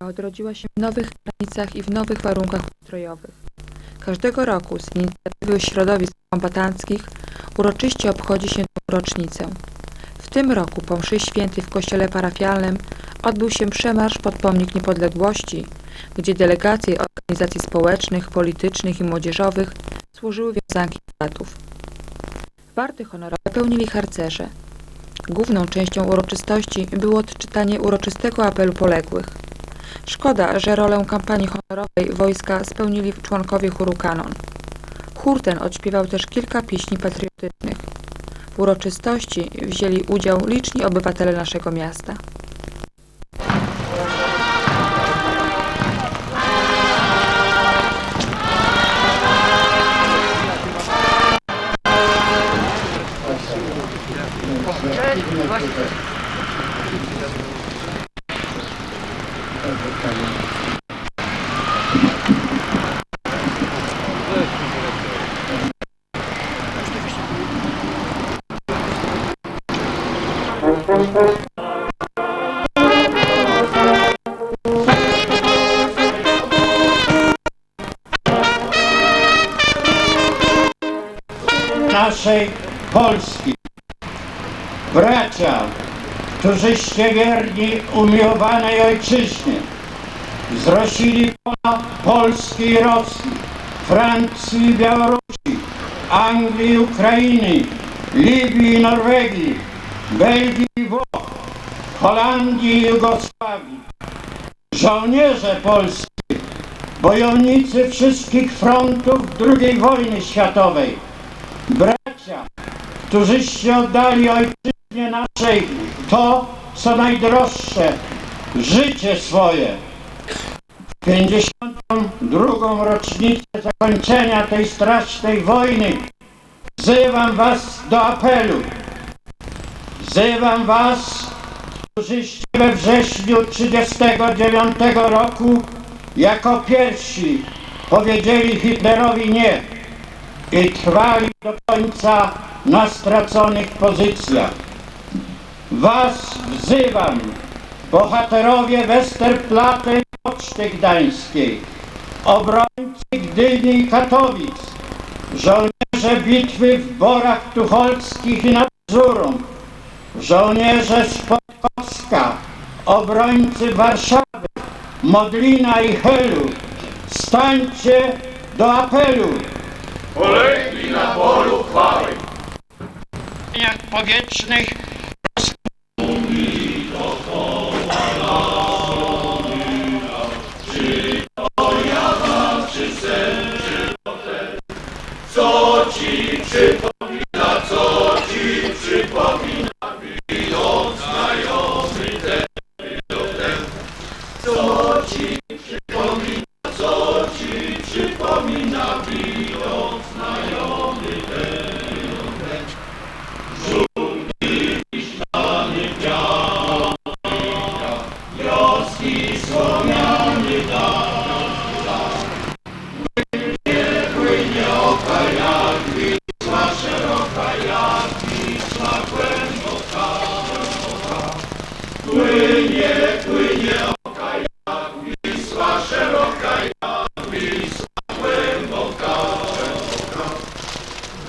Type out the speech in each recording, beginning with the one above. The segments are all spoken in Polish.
odrodziła się w nowych granicach i w nowych warunkach ustrojowych. Każdego roku z inicjatywy środowisk kombatanckich uroczyście obchodzi się tę rocznicę. W tym roku po mszy świętej w kościele parafialnym odbył się przemarsz pod pomnik niepodległości, gdzie delegacje organizacji społecznych, politycznych i młodzieżowych służyły wiązanki kwiatów. Warty honorowe pełnili harcerze. Główną częścią uroczystości było odczytanie uroczystego apelu poległych. Szkoda, że rolę kampanii honorowej wojska spełnili członkowie chóru Kanon. Chór ten odśpiewał też kilka pieśni patriotycznych. W uroczystości wzięli udział liczni obywatele naszego miasta. Naszej Polski. Bracia, którzyście wierni umiłowanej ojczyźnie, zrosili pola Polski i Rosji, Francji i Białorusi, Anglii i Ukrainy, Libii i Norwegii, Belgii i Włoch, Holandii i Jugosławii. Żołnierze polscy, bojownicy wszystkich frontów II wojny światowej, bracia, którzyście oddali ojczyźnie naszej to, co najdroższe, życie swoje. W 52. rocznicę zakończenia tej strasznej wojny wzywam was do apelu. Wzywam was, którzyście we wrześniu 39 roku jako pierwsi powiedzieli Hitlerowi nie i trwali do końca na straconych pozycjach. Was wzywam, bohaterowie Westerplatte Poczty Gdańskiej, obrońcy Gdyni i Katowic, żołnierze bitwy w Borach Tucholskich i nad Zurą, żołnierze z Podkowska, obrońcy Warszawy, Modlina i Helu, stańcie do apelu! polegli na polu chwały. jak powietrznych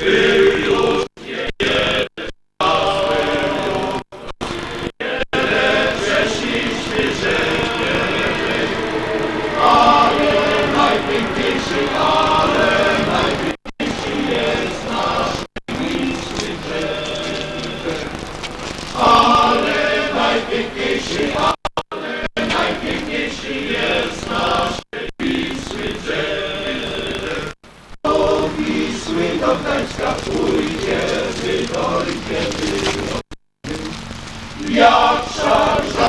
Amen. Yorkshire.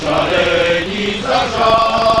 Szaleni za żal.